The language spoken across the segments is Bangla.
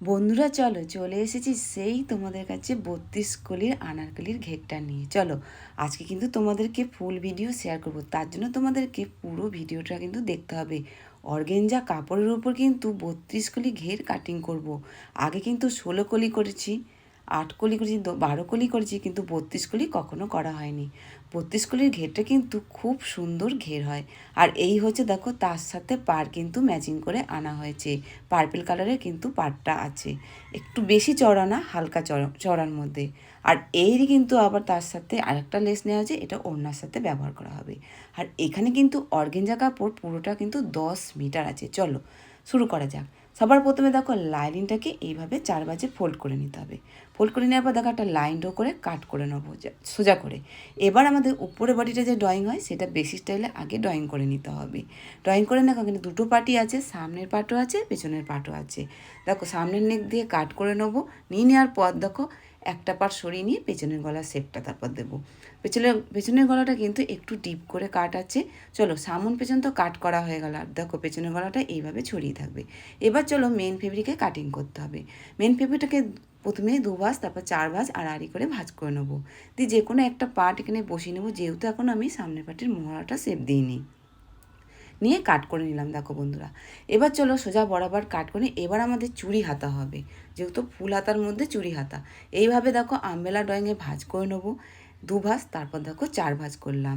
বন্ধুরা, চলো চলে এসেছি সেই তোমাদের কাছে বত্রিশ কলির আনারকলির ঘেরটা নিয়ে। চলো, আজকে কিন্তু তোমাদেরকে ফুল ভিডিও শেয়ার করব। তার জন্য তোমাদেরকে পুরো ভিডিওটা কিন্তু দেখতে হবে। অর্গেঞ্জা কাপড়ের উপর কিন্তু বত্রিশ কলি ঘের কাটিং করব। আগে কিন্তু ষোলো কলি করেছি। আট কলি করেছি বারো কলি করেছি, কিন্তু বত্রিশ কলি কখনো করা হয়নি। বত্রিশ কলির ঘেরটা কিন্তু খুব সুন্দর ঘের হয়। আর এই হচ্ছে দেখো, তার সাথে পার কিন্তু ম্যাচিং করে আনা হয়েছে। পার্পেল কালারের কিন্তু পাড়টা আছে। একটু বেশি চড়া না, হালকা চড়া চড়ার মধ্যে। আর এরই কিন্তু আবার তার সাথে আরেকটা লেস নেওয়া আছে এটা ওড়নার সাথে ব্যবহার করা হবে। আর এখানে কিন্তু অর্গেঞ্জা কাপড় পুরোটা কিন্তু দশ মিটার আছে। চলো, শুরু করা যাক। সবার প্রথমে দেখো, লাইনিংটাকে এইভাবে চার বাজে ফোল্ড করে নিতে হবে। ফোল্ড করে নেওয়ার পর দেখো একটা লাইন ড্র করে কাট করে নেব সোজা করে। এবার আমাদের উপরে বডিটা যে ড্রয়িং হয়, সেটা বেশি স্টাইলে আগে ড্রয়িং করে নিতে হবে। ড্রয়িং করে না কিন্তু দুটো পার্টি আছে, সামনের পার্টও আছে, পেছনের পার্টও আছে। দেখো সামনের নেক দিয়ে কাট করে নেব, নিয়ে নেওয়ার পর দেখো একটা পার্ট সরিয়ে নিয়ে পেছনের গলার শেপটা তারপর দেবো। পেছনের পেছনের গলাটা কিন্তু একটু ডিপ করে কাট আছে। চলো সামন পেছন তো কাট করা হয়ে গেল, আর দেখো পেছনের গলাটা এইভাবে ছড়িয়ে থাকবে। এবার চলো মেন ফেব্রিকে কাটিং করতে হবে। মেন ফেব্রিকটাকে প্রথমে দু ভাঁজ, তারপর চার ভাজ আর আড়ি করে ভাঁজ করে নেব। দিয়ে যে কোনো একটা পার্ট এখানে বসিয়ে নেব, যেহেতু এখন আমি সামনের পার্টির মোহরাটা শেপ দিইনি। নিয়ে কাট করে নিলাম, দেখো বন্ধুরা। এবার চলো সোজা বরাবর কাট করে এবার আমাদের চুড়ি হাতা হবে। যেহেতু ফুল হাতার মধ্যে চুড়ি হাতা। এইভাবে দেখো আম্বেলা ড্রয়িংয়ে ভাঁজ করে নেব। দু ভাজ, তারপর দেখো চার ভাঁজ করলাম।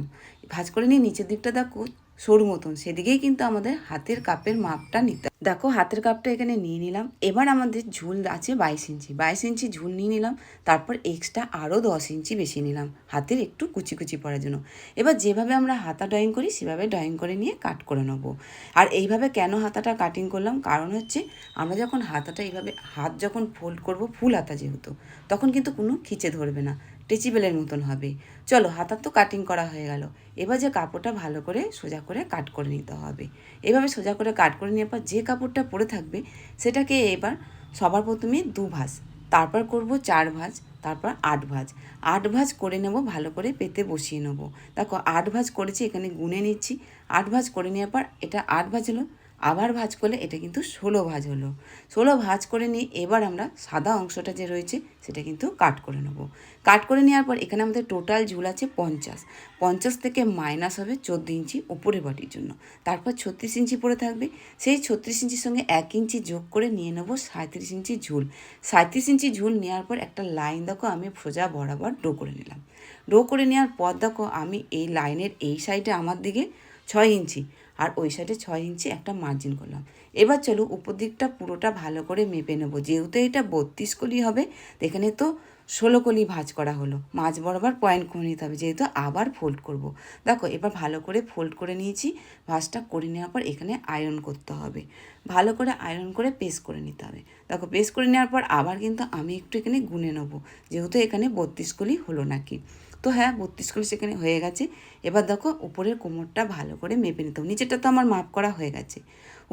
ভাঁজ করে নিয়ে নিচের দিকটা দেখো সরু মতন। সেদিকেই কিন্তু আমাদের হাতের কাপের মাপটা নিতে। দেখো, হাতের কাপটা এখানে নিয়ে নিলাম। এবার আমাদের ঝুল আছে বাইশ ইঞ্চি। বাইশ ইঞ্চি ঝুল নিয়ে নিলাম, তারপর এক্সট্রা আরও দশ ইঞ্চি বেশি নিলাম। হাতের একটু কুচি কুচি পড়ার জন্য। এবার যেভাবে আমরা হাতা ড্রয়িং করি, সেভাবে ড্রয়িং করে নিয়ে কাট করে নেব। আর এইভাবে কেন হাতাটা কাটিং করলাম? কারণ হচ্ছে, আমরা যখন হাতাটা এইভাবে, হাত যখন ফোল্ড করব, ফুল হাতা যেহেতু, তখন কিন্তু কোনো খিচে ধরবে না। টেচিবেলের মতন হবে। চলো, হাতার তো কাটিং করা হয়ে গেল। এবার যে কাপড়টা ভালো করে সোজা করে কাট করে নিতে হবে। এভাবে সোজা করে কাট করে নেওয়ার পর যে কাপড়টা পরে থাকবে, সেটাকে এবার সবার প্রথমে দু ভাঁজ, তারপর করব চার ভাঁজ, তারপর আট ভাঁজ। আট ভাঁজ করে নেব, ভালো করে পেতে বসিয়ে নেব। দেখো, আট ভাঁজ করেছি, এখানে গুনে নিচ্ছি। আট ভাঁজ করে নেওয়ার পর এটা আট ভাঁজ হলো আবার ভাঁজ করলে এটা কিন্তু ষোলো ভাজ হলো। ষোলো ভাজ করে নিয়ে এবার আমরা সাদা অংশটা যে রয়েছে, সেটা কিন্তু কাট করে নেব। কাট করে নেওয়ার পর এখানে আমাদের টোটাল ঝুল আছে পঞ্চাশ। পঞ্চাশ থেকে মাইনাস হবে চোদ্দ ইঞ্চি উপরে বাটির জন্য। তারপর ছত্রিশ ইঞ্চি পরে থাকবে। সেই ছত্রিশ ইঞ্চির সঙ্গে এক ইঞ্চি যোগ করে নিয়ে নেব সাঁত্রিশ ইঞ্চি ঝুল। সাঁত্রিশ ইঞ্চি ঝুল নেওয়ার পর একটা লাইন দেখো, আমি সোজা বরাবর ড্রো করে নিলাম। ড্রো করে নেওয়ার পর দেখো, আমি এই লাইনের এই সাইডে আমার দিকে ছয় ইঞ্চি আর ওই সাইডে ছয় ইঞ্চি একটা মার্জিন করলাম। এবার চলো উপর দিকটা পুরোটা ভালো করে মেপে নেব। যেহেতু এটা বত্রিশ কলি হবে, এখানে তো ষোলো কলি ভাঁজ করা হলো। মাঝ বরাবর পয়েন্ট করে নিতে হবে, যেহেতু আবার ফোল্ড করব। দেখো, এবার ভালো করে ফোল্ড করে নিয়েছি। ভাঁজটা করে নেওয়ার পর এখানে আয়রন করতে হবে। ভালো করে আয়রন করে পেস্ট করে নিতে হবে। দেখো পেস্ট করে নেওয়ার পর আবার কিন্তু আমি একটু এখানে গুনে নেব। যেহেতু এখানে বত্রিশ কলি হলো নাকি। তো হ্যাঁ বত্রিশ কলি সেখানে হয়ে গেছে। এবার দেখো উপরের কোমরটা ভালো করে মেপে নিতে হবে। নিচেরটা তো আমার মাপ করা হয়ে গেছে।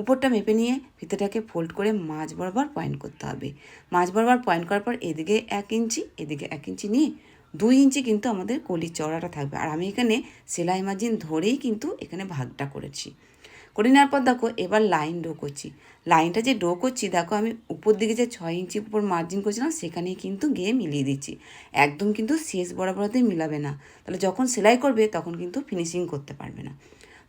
উপরটা মেপে নিয়ে ফিতেটাকে ফোল্ড করে মাঝ বরাবর পয়েন্ট করতে হবে। মাঝ বরাবর পয়েন্ট করার পর এদিকে এক ইঞ্চি, এদিকে এক ইঞ্চি নিয়ে দুই ইঞ্চি কিন্তু আমাদের কলির চড়াটা থাকবে। আর আমি এখানে সেলাই মার্জিন ধরেই কিন্তু এখানে ভাগটা করেছি। করে নেওয়ার পর দেখো, এবার লাইন ডো করছি। লাইনটা যে ডো করছি, দেখো আমি উপর দিকে যে ছয় ইঞ্চি উপর মার্জিন করছিলাম, সেখানেই কিন্তু গিয়ে মিলিয়ে দিচ্ছি। একদম কিন্তু শেষ বরাবরতে মিলাবে না। তাহলে যখন সেলাই করবে, তখন কিন্তু ফিনিশিং করতে পারবে না।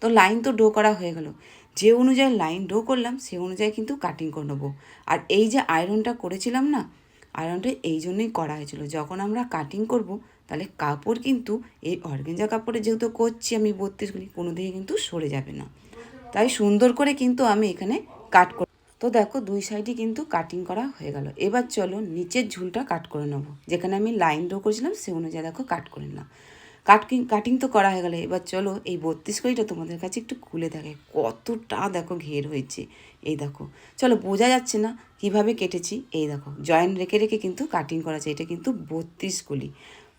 তো লাইন তো ডো করা হয়ে গেল। যে অনুযায়ী লাইন ডো করলাম, সে অনুযায়ী কিন্তু কাটিং করে নেব। আর এই যে আয়রনটা করেছিলাম না আয়রনটা এই জন্যই করা হয়েছিল। যখন আমরা কাটিং করব, তাহলে কাপড় কিন্তু, এই অর্গেঞ্জা কাপড়ে যেহেতু করছি আমি বত্রিশ কোনো দিকে কিন্তু সরে যাবে না। তাই সুন্দর করে কিন্তু আমি এখানে কাট করে তো দেখো দুই সাইডে কিন্তু কাটিং করা হয়ে গেল। এবার চলো নিচের ঝুলটা কাট করে নেব। যেখানে আমি লাইন ড্র করেছিলাম, সে অনুযায়ী দেখো কাট করে নিলাম। কাটিং কাটিং তো করা হয়ে গেলে। এবার চলো এই বত্রিশ কড়িটা তোমাদের কাছে একটু খুলে দেখে কতটা দেখো ঘের হয়েছে। এই দেখো। চলো বোঝা যাচ্ছে না কীভাবে কেটেছি। এই দেখো জয়েন্ট রেখে রেখে কিন্তু কাটিং করা যায়। এটা কিন্তু বত্রিশ কলি।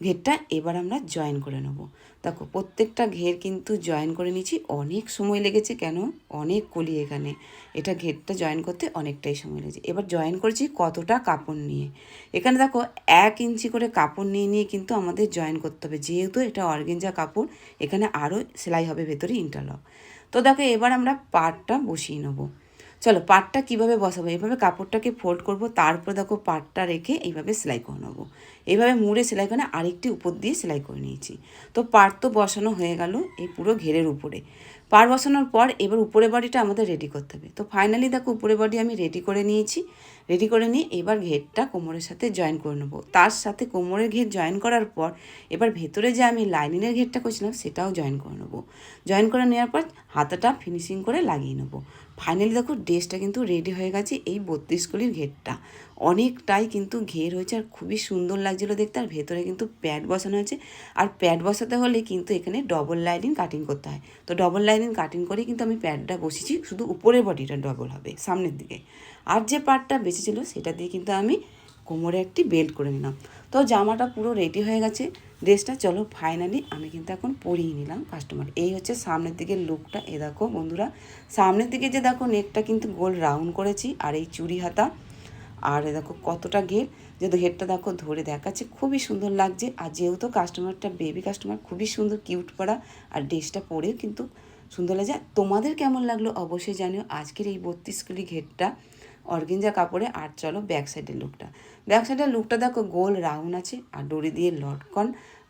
ঘেরটা এবার আমরা জয়েন করে নেব। দেখো, প্রত্যেকটা ঘের কিন্তু জয়েন করে নিয়েছি। অনেক সময় লেগেছে কেন? অনেক কলি এখানে। এটা ঘেরটা জয়েন করতে অনেকটাই সময় লেগেছে। এবার জয়েন করেছি কতটা কাপড় নিয়ে। এখানে দেখো, এক ইঞ্চি করে কাপড় নিয়ে নিয়ে কিন্তু আমাদের জয়েন করতে হবে। যেহেতু এটা অর্গেঞ্জা কাপড়, এখানে আরও সেলাই হবে ভেতরে ইন্টারলক তো দেখো, এবার আমরা পাটটা বসিয়ে নেব। চলো, পাটটা কীভাবে বসাবো? এইভাবে কাপড়টাকে ফোল্ড করব, তারপর দেখো পাটটা রেখে এইভাবে সেলাই করে নেব। এইভাবে মুড়ে সেলাই করে আরেকটি উপর দিয়ে সেলাই করে নিয়েছি। তো পাট তো বসানো হয়ে গেল এই পুরো ঘেরের উপরে। পার বসানোর পর এবার উপরে বডিটা আমাদের রেডি করতে হবে। তো ফাইনালি দেখো উপরে বডি আমি রেডি করে নিয়েছি। রেডি করে নিয়ে এবার ঘেরটা কোমরের সাথে জয়েন করে নেব। তার সাথে কোমরের ঘের জয়েন করার পর এবার ভেতরে যে আমি লাইনিংয়ের ঘেরটা করছিলাম সেটাও জয়েন করে নেব। জয়েন করে নেওয়ার পর হাতাটা ফিনিশিং করে লাগিয়ে নেব। ফাইনালি দেখো ড্রেসটা কিন্তু রেডি হয়ে গেছে এই বত্রিশ কলির ঘেরটা। অনেকটাই কিন্তু ঘের হয়েছে আর খুবই সুন্দর লাগছিল দেখতে। আর ভেতরে কিন্তু প্যাড বসানো হয়েছে। আর প্যাড বসাতে হলে কিন্তু এখানে ডবল লাইনিং কাটিং করতে হয়। তো ডবল লাইনিং কাটিং করে কিন্তু আমি প্যাডটা বসেছি শুধু উপরের বডিটা ডবল হবে, সামনের দিকে। আর যে পার্টটা বেঁচেছিলো সেটা দিয়ে কিন্তু আমি কোমরে একটি বেল্ট করে নিলাম। তো জামাটা পুরো রেডি হয়ে গেছে। ড্রেসটা চলো ফাইনালি আমি কিন্তু এখন পরিয়ে নিলাম কাস্টমার এই হচ্ছে সামনের দিকে লুকটা এ দেখো বন্ধুরা, সামনের দিকে যে দেখো নেকটা কিন্তু গোল রাউন্ড করেছি। আর এই চুড়ি হাতা আর দেখো কতটা ঘের যেহেতু ঘেরটা দেখো ধরে দেখাচ্ছে, খুবই সুন্দর লাগছে। আর যেহেতু কাস্টমারটা বেবি কাস্টমার খুবই সুন্দর কিউট করা আর ড্রেসটা পরেও কিন্তু সুন্দর লাগছে। তোমাদের কেমন লাগল অবশ্যই জানিও। আজকের এই বত্রিশ কিলি ঘেরটা, অর্গেঞ্জা কাপড়ে, আর চলো ব্যাক সাইডের লুকটা ব্যাক সাইডের লুকটা দেখো গোল রাউন্ড আছে, আর ডরি দিয়ে লটকন।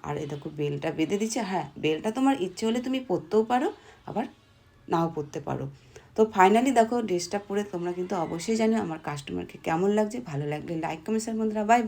আর এ দেখো বেলটা বেঁধে দিচ্ছে। হ্যাঁ বেলটা তোমার ইচ্ছে হলে তুমি পরতেও পারো, আবার নাও পরতে পারো। তো ফাইনালি দেখো ড্রেসটা পরে তোমরা কিন্তু অবশ্যই জানো আমার কাস্টমারকে কেমন লাগছে, ভালো লাগলে লাইক কমেন্ট বন্ধুরা বাই